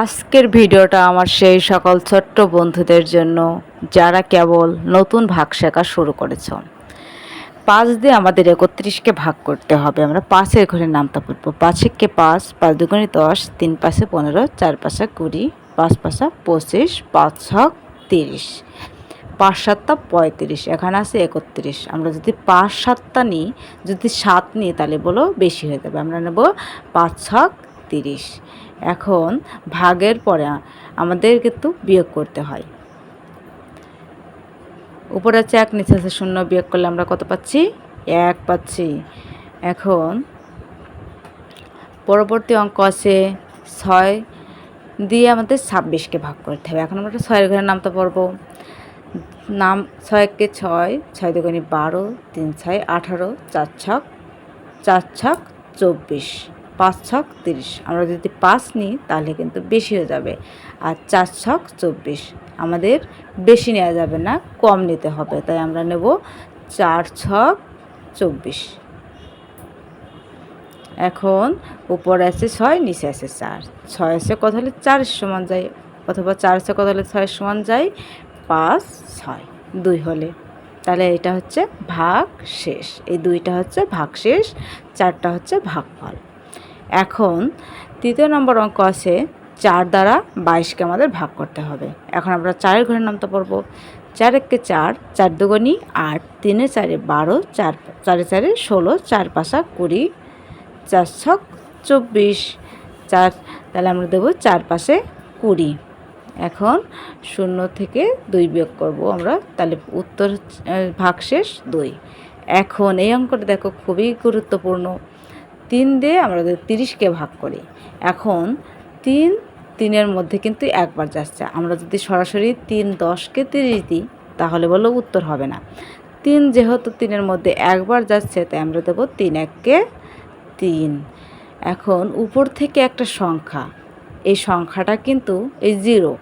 আজকের ভিডিওটা আমার সেই সকল ছোট্ট বন্ধুদের জন্য, যারা কেবল নতুন ভাগ শেখা শুরু করেছ। পাঁচ দিয়ে আমাদের একত্রিশকে ভাগ করতে হবে। আমরা পাঁচের ঘরে নামতে পারব পাঁচেককে পাঁচ পাঁচ দুগুণে দশ, তিন পাশে পনেরো, চার পাশে কুড়ি, পাঁচ পাশা পঁচিশ, পাঁচ ছক তিরিশ। পাঁচ সাতটা পঁয়ত্রিশ, এখানে আছে একত্রিশ। আমরা যদি পাঁচ সাতটা নিই, যদি সাত নিই তাহলে বলো বেশি হয়ে যাবে। আমরা নেব পাঁচ ছক তিরিশ। এখন ভাগের পরে আমাদের কিন্তু বিয়োগ করতে হয়। উপরে আছে এক, নিচে আছে শূন্য, বিয়োগ করলে আমরা কত পাচ্ছি? এক পাচ্ছি। এখন পরবর্তী অঙ্ক আছে ছয় দিয়ে আমাদের ছাব্বিশকে ভাগ করতে হবে। এখন আমরা ছয়ের ঘরে নামতে পারব নাম ছয়কে ছয় ছয় দুগুণি বারো, তিন ছয় আঠারো, চার ছক চার ছক চব্বিশ। পাঁচ ছক তিরিশ। আমরা যদি পাঁচ নিই, তাহলে কিন্তু বেশি হয়ে যাবে। আর চার ছক চব্বিশ। আমাদের বেশি নেওয়া যাবে না, কম নিতে হবে। তাই আমরা নেব চার ছক চব্বিশ। এখন উপরে আছে ছয়, নিচে আছে চার। ছয় আছে কত হলে চারের সমান যায়? অথবা চার আছে কত হলে ছয়ের সমান যায়? পাঁচ, ছয়। দুই হলে। তাহলে এটা হচ্ছে ভাগ শেষ এই দুইটা হচ্ছে ভাগ শেষ চারটা হচ্ছে ভাগফল। এখন তৃতীয় নম্বর অঙ্ক আছে চার দ্বারা বাইশকে আমাদের ভাগ করতে হবে। এখন আমরা চারের ঘরের নামতে পারব চার এককে চার চার দুগুণি আট তিনে চারে বারো চার চারে চারে ষোলো চার পাশা কুড়ি চার ছক চব্বিশ চার তাহলে আমরা দেবো চার পাশে কুড়ি। এখন শূন্য থেকে দুই বিয়োগ করব আমরা তাহলে উত্তর আহ, ভাগশেষ দুই। এখন এই অঙ্কটা দেখো খুবই গুরুত্বপূর্ণ। তিন দিয়ে আমরা তিরিশকে ভাগ করি। এখন তিন, তিনের মধ্যে কিন্তু একবার যাচ্ছে। আমরা যদি সরাসরি তিন, দশকে তিরিশ দিই, তাহলে বলো উত্তর হবে না। তিন যেহেতু তিনের মধ্যে একবার যাচ্ছে, তাই আমরা দেবো তিন এককে তিন। এখন উপর থেকে একটা সংখ্যা। এই সংখ্যাটা কিন্তু, এই জিরো,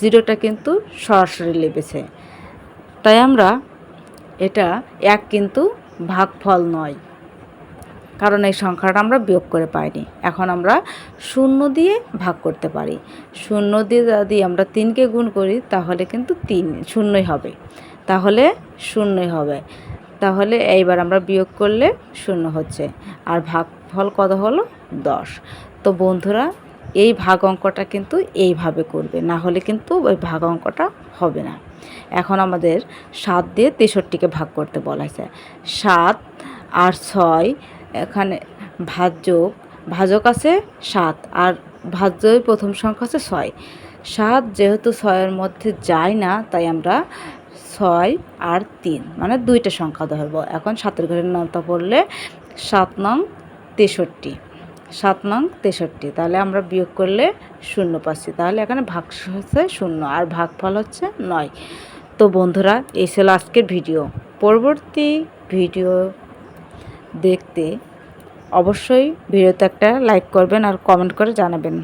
জিরোটা কিন্তু সরাসরি লেগেছে তাই আমরা এটা এক কিন্তু ভাগফল নয়। কারণ এই সংখ্যাটা আমরা বিয়োগ করে পাইনি। এখন আমরা শূন্য দিয়ে ভাগ করতে পারি। শূন্য দিয়ে যদি আমরা তিনকে গুণ করি, তাহলে কিন্তু তিন শূন্যই হবে। তাহলে শূন্যই হবে। তাহলে এইবার আমরা বিয়োগ করলে শূন্য হচ্ছে। আর ভাগফল কত হলো? দশ। তো বন্ধুরা, এই ভাগ অঙ্কটা কিন্তু এইভাবে করবে। না হলে কিন্তু ওই ভাগ অঙ্কটা হবে না। এখন আমাদের সাত দিয়ে তেষট্টিকে ভাগ করতে বলা হয়েছে। সাত আর ছয় এখানে ভাজ্যক ভাজক আছে সাত, আর ভাজ্যই প্রথম সংখ্যা আছে ছয়। সাত যেহেতু ছয়ের মধ্যে যায় না, তাই আমরা ছয় আর তিন মানে দুইটা সংখ্যা ধরবো। এখন সাতের ঘরের নামটা পড়লে সাত নং তেষট্টি, সাত নং তেষট্টি, তাহলে আমরা বিয়োগ করলে শূন্য পাচ্ছি। তাহলে এখানে ভাগ হচ্ছে শূন্য, আর ভাগফল হচ্ছে নয়। তো বন্ধুরা, এই ছিল আজকের ভিডিও। পরবর্তী ভিডিও দেখতে অবশ্যই ভিডিওতে একটা লাইক করবেন আর কমেন্ট করে জানাবেন।